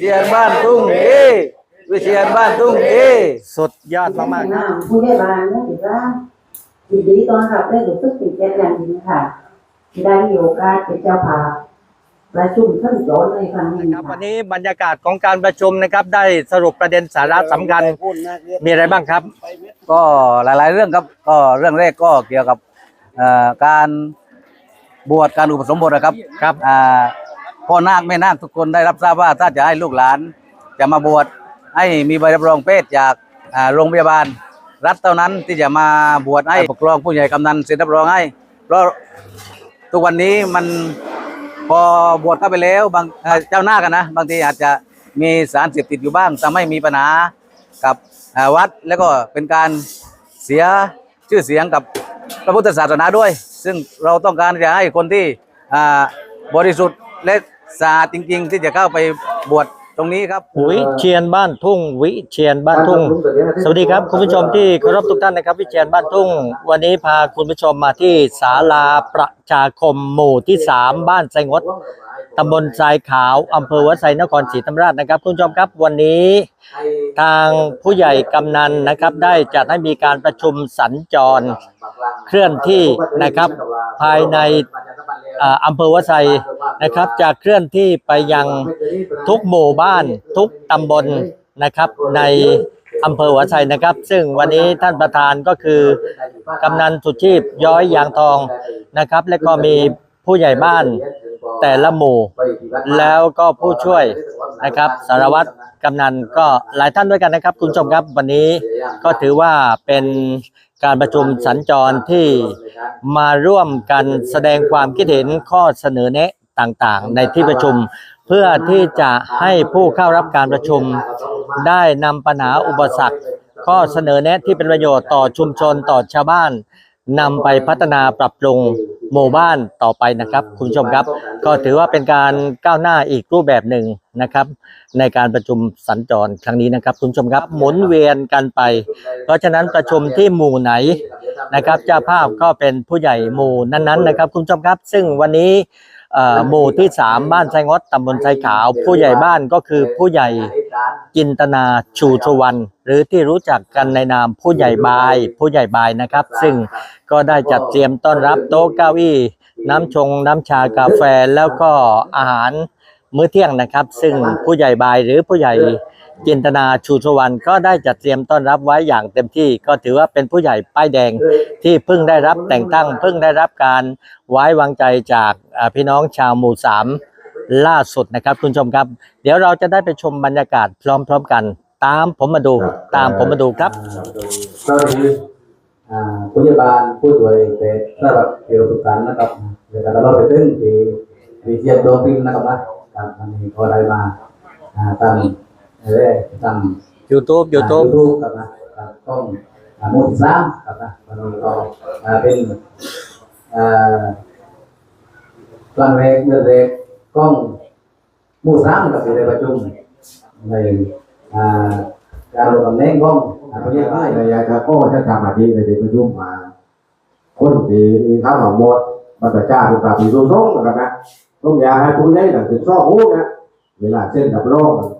เชียนบ้านทุ่งเอวิเชียนบ้านทุ่งเอสุดยอดมากๆครับผู้ใหญ่บ้านนะถือว่ายินดีต้อนรับได้รู้สึกตื่นเต้นอย่างยิ่งค่ะที่ได้มีโอกาสเป็นเจ้าภาพประชุมท่านโจรในครั้งนี้ครับค่ะวันนี้บรรยากาศของการประชุมนะครับ ได้สรุปประเด็นสาระสำคัญมีอะไรบ้างครับ ก็หลายๆเรื่องครับก็เรื่องแรกก็เกี่ยวกับเอ่อการบวชการอุปสมบทนะครับครับอ่า พ่อนาคแม่นาคทุกคนได้รับทราบว่าถ้าจะให้ลูกหลาน จะมาบวชให้มีใบรับรองเพศจากโรงพยาบาล รัฐเท่านั้นที่จะมาบวชให้ปกครองผู้ใหญ่กำนันเซ็นรับรองให้เพราะทุกวันนี้มันพอบวชเข้าไปแล้วบางเจ้าหน้ากันนะ บางทีอาจจะมีสารเสพติดอยู่บ้างทำให้มีปัญหากับวัดแล้วก็เป็นการเสียชื่อเสียงกับพระพุทธศาสนาด้วย ซึ่งเราต้องการจะให้คนที่บริสุทธิ์และ สะอาดจริง ๆ ที่จะเข้าไปบวชตรงนี้ครับ วิเชียนบ้านทุ่ง วิเชียนบ้านทุ่ง สวัสดีครับคุณผู้ชมที่เคารพทุกท่านนะครับ วิเชียนบ้านทุ่ง วันนี้พาคุณผู้ชมมาที่ศาลาประชาคมหมู่ที่สามบ้านไซงดตำบลทรายขาวอำเภอวัดไซนครศรีธรรมราชนะครับ คุณผู้ชมครับวันนี้ทางผู้ใหญ่กำนันนะครับได้จัดให้มีการประชุมสัญจรเคลื่อนที่นะครับภายในอ่าอำเภอวัดไซ นะครับ จะเคลื่อนที่ไปยังทุกหมู่บ้านทุกตำบลนะครับ ในอำเภอหัวไชนะครับ ซึ่งวันนี้ท่านประธานก็คือกำนันสุชีพย้อยยางทองนะครับ และก็มีผู้ใหญ่บ้านแต่ละหมู่แล้วก็ผู้ช่วยนะครับสารวัตรกำนันก็หลายท่านด้วยกันนะครับ คุณผู้ชมครับวันนี้ก็ถือว่าเป็นการประชุมสัญจรที่มาร่วมกันแสดงความคิดเห็นข้อเสนอแนะ ต่างๆ ในที่ประชุม เพื่อที่จะให้ผู้เข้ารับการประชุม ได้นำปัญหาอุปสรรคข้อเสนอแนะที่เป็นประโยชน์ต่อชุมชนต่อชาวบ้านนำไปพัฒนาปรับปรุงหมู่บ้านต่อไปนะครับ คุณผู้ชมครับ ก็ถือว่าเป็นการก้าวหน้าอีกรูปแบบหนึ่งนะครับ ในการประชุมสัญจรครั้งนี้นะครับ คุณผู้ชมครับ หมุนเวียนกันไป เพราะฉะนั้นประชุมที่หมู่ไหนนะครับเจ้าภาพก็เป็นผู้ใหญ่หมู่นั้นๆนะครับ คุณผู้ชมครับ ซึ่งวันนี้เอ่อ หมู่ที่สามบ้านไซงดตำบลไซขาว ผู้ใหญ่บ้านก็คือผู้ใหญ่จินตนาชูชวันหรือที่รู้จักกันในนามผู้ใหญ่บาย ผู้ใหญ่บายนะครับ ซึ่งก็ได้จัดเตรียมต้อนรับโต๊ะเก้าอี้น้ำชงน้ำชากาแฟแล้วก็อาหารมื้อเที่ยงนะครับ ซึ่งผู้ใหญ่บายหรือผู้ใหญ่ จินตนาชูชวันก็ได้จัดเตรียมต้อนรับไว้อย่างเต็มที่ ก็ถือว่าเป็นผู้ใหญ่ป้ายแดงที่เพิ่งได้รับแต่งตั้ง เพิ่งได้รับการไว้วางใจจากอ่าพี่น้องชาวหมู่สามล่าสุดนะครับ คุณผู้ชมครับ เดี๋ยวเราจะได้ไปชมบรรยากาศพร้อม ๆ กัน ตามผมมาดูตามผมมาดูครับก็คืออ่าผู้ใหญ่บ้านผู้ช่วยเป็นระดับเกี่ยวกับการนะครับเดี๋ยวเราไปถึงที่ที่เชียงโดพินนะครับนะครับวันนี้ก็ได้มาอ่าตั้ งเร่ตั้ง YouTube YouTube ยูทูบครับนะครับต้องอ่าหมู่ที่สามครับนะวันนี้ก็อ่าเป็นอ่าครั้งแรกเดือนแรกกล้องหมู่สามกับที่ได้ประชุมในอ่าการลงตำแหน่งกล้องอ่าผู้ใหญ่บ้านในยาคาโก้ถ้าทำอาทิตย์ในเด็กประชุมมา คนที่ข้าวหนองหมดมาแต่จ้าถูกกับปีรุ่งร้องนะครับนะต้องอยากให้คุณได้หนังสือซ่อหูนะเวลาเส้นกับโลกต้องอยากว่าให้คนที่มาม้วน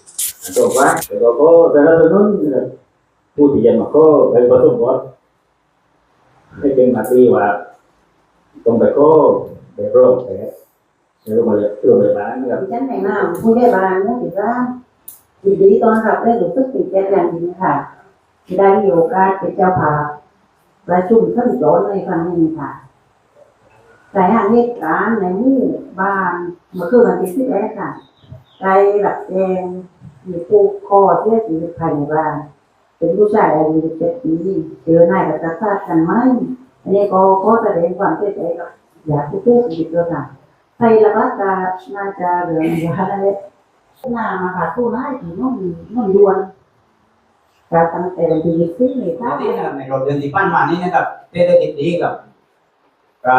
มาโดนแค่มีกรณีกี่บาทเอ่อโชคได้นะมาเป็นต่างการนะครับรายที่หนึ่งเนี่ยบริการอะไรสักอย่กับเสียการตัวครับจบไม่ดีเลยเล็กน้อยจะเป็นที่พอใจตัวว่าแต่ก็ก็แต่ละนั้นผู้ที่ยังมาก็ไปประสบก่อนให้เป็นมาตีว่าต้องไปก็ไปร่วมแต่แล้วก็มาเลยเรื่องเลยบ้านนะครับดิฉันในนามผู้ใหญ่บ้านนะถือว่ายินดีต้อนรับได้รู้สึกตื่นเต้นอย่างยิ่งค่ะที่ได้มีโอกาสเป็นเจ้าภาพประชุมท่านโจรในครั้งนี้ค่ะสายงานเหตุการณ์ในหมู่บ้านเมื่อคืนวันที่สิบเอ็ดค่ะได้รับแจ้ง มีผู้คอเสียชีวิตภายในบ้านเป็นผู้ชายอายุ17ปีเจอนายกับจักรพรรดิกันไหมอันนี้ก็ก็แสดงความเสียใจกับอยากผู้เสียชีวิตด้วยค่ะไทยละก็จะน่าจะเหลืองยู่อะไรหน้ามาค่ะตู้ร้ายถึงน้องน้องดวนแต่ตั้งแต่วันที่ยี่สิบเมษายนในรถเดือนที่ผ่านมานี้นะครับได้ได้ติดดีกับก็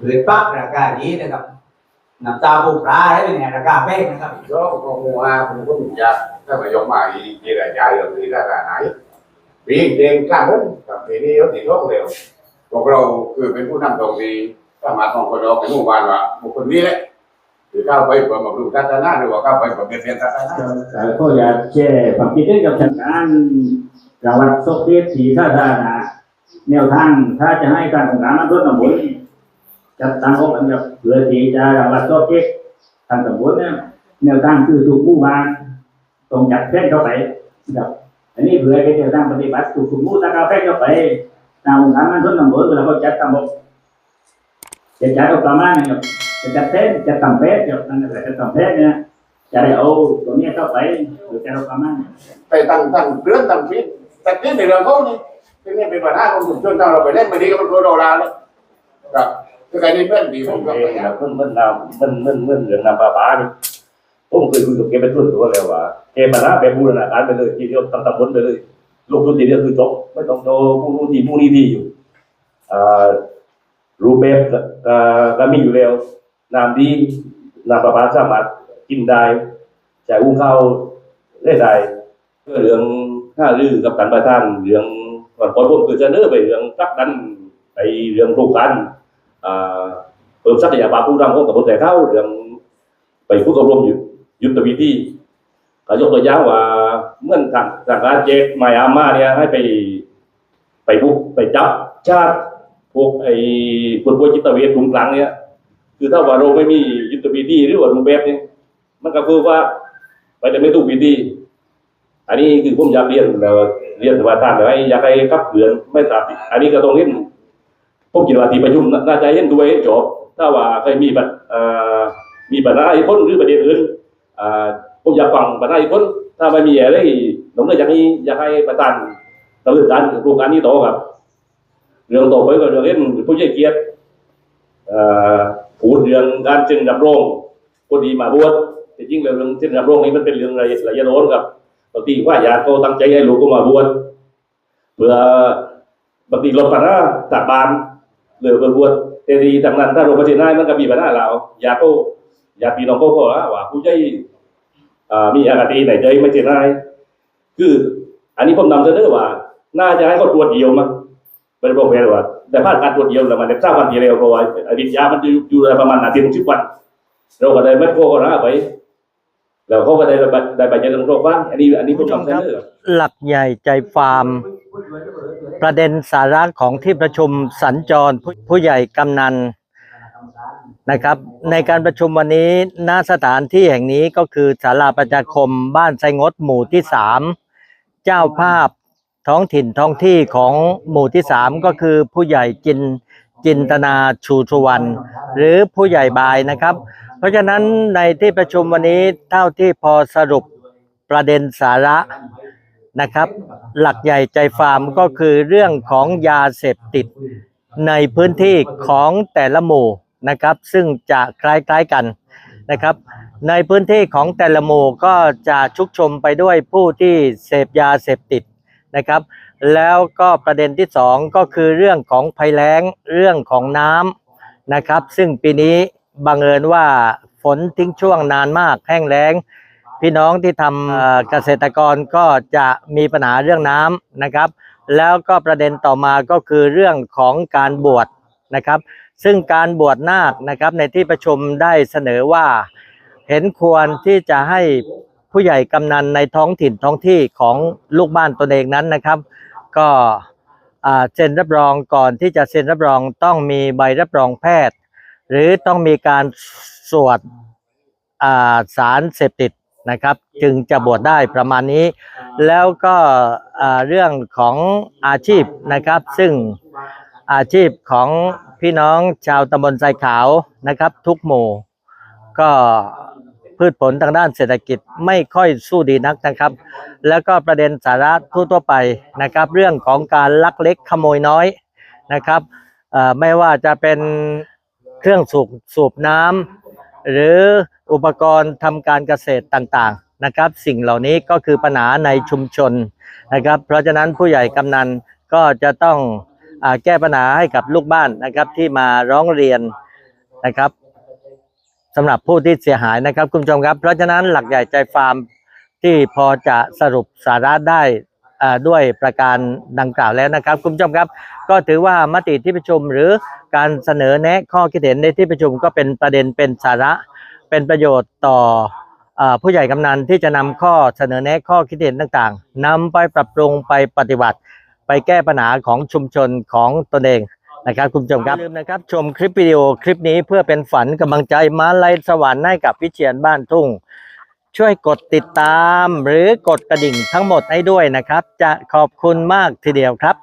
เหลือปักราคาดีนะครับ น้ำตาปูปลาได้เป็นไงราคาแพงนะครับก็ก็มัวผมก็อยากถ้ามายกมาอีกทีละใจเราทีละไหนปีเองกล้าเพิ่มกับปีนี้เขาติดโรคเร็วพวกเราคือเป็นผู้นำตรงดีสามารถมองคนเราเป็นหมู่บ้านว่าบุคคลนี้แหละหรือเข้าไปเปิดมาดูทัศนะหรือว่าเข้าไปเปิดเรียนทัศนะแต่ก็อยากแชร์ความคิดเห็นกับทางการจังหวัดโซเฟียสีท่าทานะแนวทางถ้าจะให้การของการน้ำท่วมตำบลจัดตั้งองค์กันกับ เพื่อที่จะจังหวัดโซเฟียตทางตำบลเนี่ยแนวทางคือถูกผู้บ้านต้องจัดแท่นเข้าไปนะครับอันนี้เพื่อเป็นแนวทางปฏิบัติถูกถูกผู้ตั้งเอาแท่นเข้าไปตามองค์การน้ำท่วมตำบลเวลาเขาจัดตำบลจะจัดเอาประมาณนะครับจะจัดแท่นจะตั้งแพทย์จะตั้งอะไรจะตั้งแพทย์เนี่ยจะได้เอาตัวเนี้ยเข้าไปหรือจะเอาประมาณนี้ไปตั้งตั้งเรื่องตั้งฟิตแต่ที่ในเรื่องเขานี่ที่นี่เป็นปัญหาของชุมชนถ้าเราไปเล่นไม่ดีก็เป็นตัวเราลาแล้วครับคือ การนี้เพื่อนดีผมก็เอพงยายานะมเพิ่นเพิ่นนำเพิ่นเพิ่นเพิ่นเรื่องนำปลาปลานี่ผมเคยคุยกับแกเป็นส่วนตัวแล้วว่าแกมาละไปบูรณาการไปเลยทีเดียวตั้งตำบลไปเลยลงทุนทีเดียวคือจบไม่ต้องโตผู้รู้ที่ผู้นี้ที่อยู่อ่ารูปแบบก็ก็ก็มีอยู่แล้วน้ำดีน้ำประปาสามารถกินได้ใช้อุ้งข้าวได้ได้เพื่อเรื่องห้าลือกับการประทานเรื่องก่อนผมคือจะเนื้อไปเรื่องกักกันไปเรื่องโครงการอ่า เพิ่มศักยภาพผู้นำของตำบลแต่เข้าเรื่องไปพูดอบรมอยู่ยุทธวิธีก็ยกตัวอย่างว่าเมื่อทางทางการเจกมายอามาเนี่ยให้ไปไปบุกไปจับชาติพวกไอ้คนป่วยจิตเวชกลุ่มกลางเนี่ยคือถ้าว่าเราไม่มียุทธวิธีหรือว่ารูปแบบนี้มันก็คือว่าไปแต่ไม่ถูกวิธีอันนี้คือผมอยากเรียนแล้วเรียนว่าท่านเลยอยากให้ขับเหือนไม่ตัดอันนี้ก็ต้องเรียน ผมคิดว่าที่ประชุมน่าจะเห็นด้วยจบถ้าว่าเคยมีบัตรมีปัญหาอีกคนหรือประเด็นอื่นผมอยากฟังปัญหาอีกคนถ้าไม่มีอะไรผมเลยอยากให้อยากให้ประธานดำเนินการโครงการนี้ต่อครับ เรื่องต่อไปก็เรื่องเล่นผู้ใหญ่เกียรติพูดเรื่องการจึงดับโรงคนดีมาบวชแต่จริงเรื่องจึงดับโรงนี้มันเป็นเรื่องละเอียดละเอียดอ่อนครับบางทีว่าอยากเขาตั้งใจให้ลูกก็มาบวชเพื่อบางทีลดปัญหาจากบาน เหลือเบวดแต่ทีทางนั้นถ้าโรงพยาบาลมันก็มีปัญหาเราอยากก็อยากพี่น้องก็ก็ว่าผู้ใหญ่มีอาการตีไหนใจไม่เจนายคือ อันนี้ผมนำเสนอว่า น่าจะให้เขาตรวจเดียวมั้งเป็นบอกแค่ว่า แต่ภาคการตรวจเดียวแล้วมันจะทราบวันที่เร็วเพราะว่าอดิยามันจะอยู่ได้ประมาณอาทิตย์ถึงสิบวัน เราก็ได้ไม่โคก็นะไปแล้วเขาก็ได้ได้ได้ไปเจอตรงโรงพยาบาลอันนี้ อันนี้ผมนำเสนอหลักใหญ่ใจฟาร์ม ประเด็นสาระของที่ประชุมสัญจรผู้ผู้ใหญ่กำนันนะครับ ในการประชุมวันนี้ณสถานที่แห่งนี้ก็คือศาลาประชาคมบ้านไซงดหมู่ที่สามเจ้าภาพท้องถิ่นท้องที่ของหมู่ที่สามก็คือผู้ใหญ่จินจินตนาชูชวันหรือผู้ใหญ่บายนะครับ เพราะฉะนั้นในที่ประชุมวันนี้เท่าที่พอสรุปประเด็นสาระ นะครับ หลักใหญ่ใจฟาร์มก็คือเรื่องของยาเสพติดในพื้นที่ของแต่ละหมู่นะครับ ซึ่งจะคล้ายๆกันนะครับ ในพื้นที่ของแต่ละหมู่ก็จะชุกชมไปด้วยผู้ที่เสพยาเสพติดนะครับ แล้วก็ประเด็นที่สองก็คือเรื่องของภัยแล้งเรื่องของน้ำนะครับ ซึ่งปีนี้บังเอิญว่าฝนทิ้งช่วงนานมากแห้งแล้ง พี่น้องที่ทำเกษตรกรก็จะมีปัญหาเรื่องน้ำนะครับ แล้วก็ประเด็นต่อมาก็คือเรื่องของการบวชนะครับ ซึ่งการบวชนาคนะครับในที่ประชุมได้เสนอว่า เห็นควรที่จะให้ผู้ใหญ่กำนันในท้องถิ่นท้องที่ของลูกบ้านตนเองนั้นนะครับ ก็เซ็นรับรองก่อนที่จะเซ็นรับรองต้องมีใบรับรองแพทย์ หรือต้องมีการสวดสารเสพติด นะครับ จึงจะบวชได้ประมาณนี้ แล้วก็อ่าเรื่องของอาชีพนะครับ ซึ่งอาชีพของพี่น้องชาวตำบลไซขาวนะครับ ทุกหมู่ ก็พืชผลทางด้านเศรษฐกิจไม่ค่อยสู้ดีนักนะครับ แล้วก็ประเด็นสาระทั่วๆไปนะครับ เรื่องของการลักเล็กขโมยน้อยนะครับเอ่อไม่ว่าจะเป็นเครื่องสูบสูบน้ำหรือ อุปกรณ์ทำการเกษตรต่างๆนะครับ สิ่งเหล่านี้ก็คือปัญหาในชุมชนนะครับ เพราะฉะนั้นผู้ใหญ่กำนันก็จะต้องอแก้ปัญหาให้กับลูกบ้านนะครับที่มาร้องเรียนนะครับสำหรับผู้ที่เสียหายนะครับคุณผู้ชมครับ เพราะฉะนั้นหลักใหญ่ใจฟาร์มที่พอจะสรุปสาระได้ด้วยประการดังกล่าวแล้วนะครับ คุณผู้ชมครับ ก็ถือว่ามติที่ประชุมหรือการเสนอแนะข้อคิดเห็นในที่ประชุมก็เป็นประเด็นเป็นสาระ เป็นประโยชน์ต่ออผู้ใหญ่กำนันที่จะนำข้อเสนอแนะข้อคิดเห็นต่างๆนำไปปรับปรุงไปปฏิบัติ ไปแก้ปัญหาของชุมชนของตนเองนะครับคุณผู้ชมครับอย่าลืมนะครับ ชมคลิปวิดีโอคลิปนี้เพื่อเป็นฝันกำลังใจมาลัยสวรรค์ให้กับวิเชียนบ้านทุ่ง ช่วยกดติดตามหรือกดกระดิ่งทั้งหมดให้ด้วยนะครับ จะขอบคุณมากทีเดียวครับ